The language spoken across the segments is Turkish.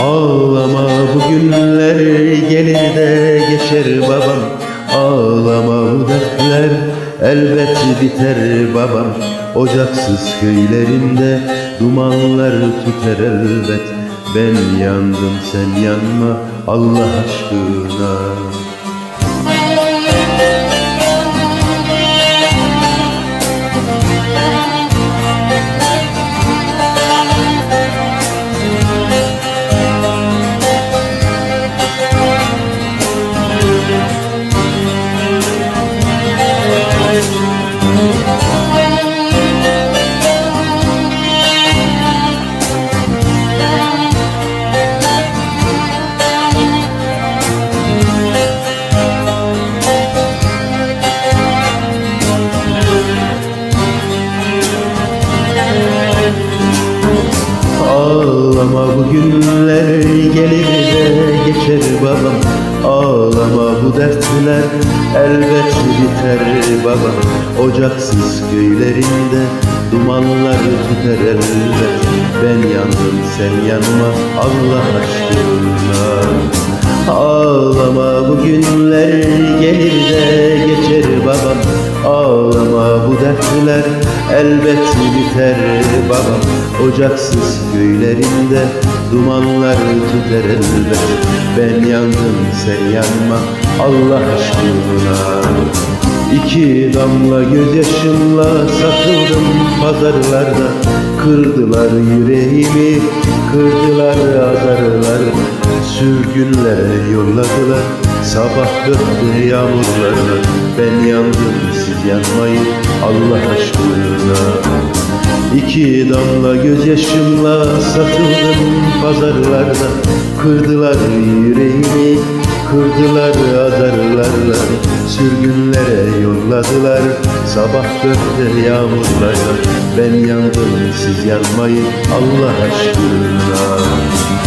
Ağlama bu günler gelir de geçer babam. Ağlama bu dertler elbet biter babam. Ocaksız köylerinde dumanlar tüter elbet. Ben yandım sen yanma Allah aşkına günler gelir de geçer babam. Ağlama bu dertler elbet biter babam. Ocaksız köylerinde dumanlar tüter elbet. Ben yandım sen yanma Allah aşkına Dertler elbet biter babam Ocaksız köylerinde dumanlar tüter elbet. Ben yandım sen yanma Allah aşkına. İki damla gözyaşımla satıldım pazarlarda. Kırdılar yüreğimi, kırdılar azarlar. Sürgünlere yolladılar sabah döktü yağmurlarla Ben yandım siz yanmayın Allah aşkına. İki damla gözyaşımla satıldım pazarlarda Kırdılar yüreğimi, kırdılar azarlarla. Sürgünlere yolladılar sabah döktü yağmurlarla Ben yandım siz yanmayın Allah aşkına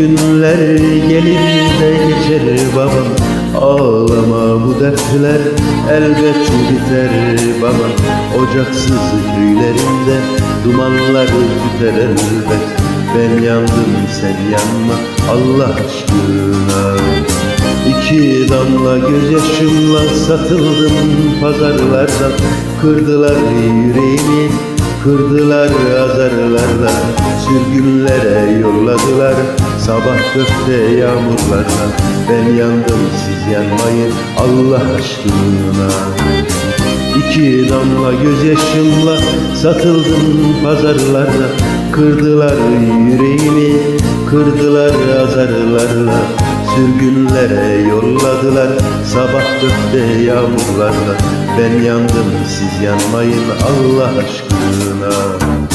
günler gelir de geçer babam. Ağlama bu dertler elbet biter babam. Ocaksız köylerinde dumanlar tüter elbet. Ben yandım sen yanma Allah aşkına. İki damla gözyaşımla satıldım pazarlarda. Kırdılar yüreğimi Kırdılar azarlarla Sürgünlere yolladılar Sabah gökte yağmurlarla Ben yandım siz yanmayın Allah aşkına. İki damla gözyaşımla Satıldım pazarlarda. Kırdılar yüreğimi Kırdılar azarlarla. Sürgünlere yolladılar Sabah gökte yağmurlarla. Ben yandım siz yanmayın Allah aşkına